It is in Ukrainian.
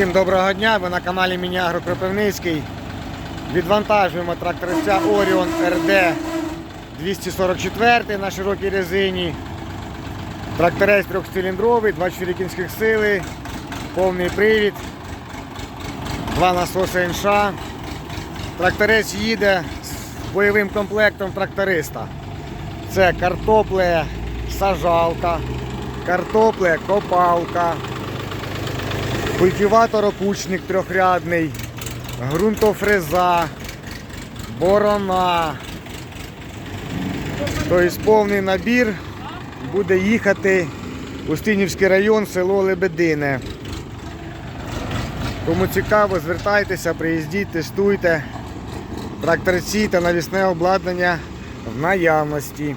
Всім доброго дня, ви на каналі Мінягро Кропивницький. Відвантажуємо тракторця Orion RD 244 на широкій резині. Тракторець трьохциліндровий, 24 кінських сили, повний привід, два насоси НШ. Тракторець їде з бойовим комплектом тракториста. Це картопле, сажалка, картопле, копалка, культиватор опучник трьохрядний, ґрунтофреза, борона. Тобто повний набір буде їхати Устинівський район, село Лебедине. Кому цікаво, звертайтеся, приїздіть, тестуйте. Тракторці та навісне обладнання в наявності.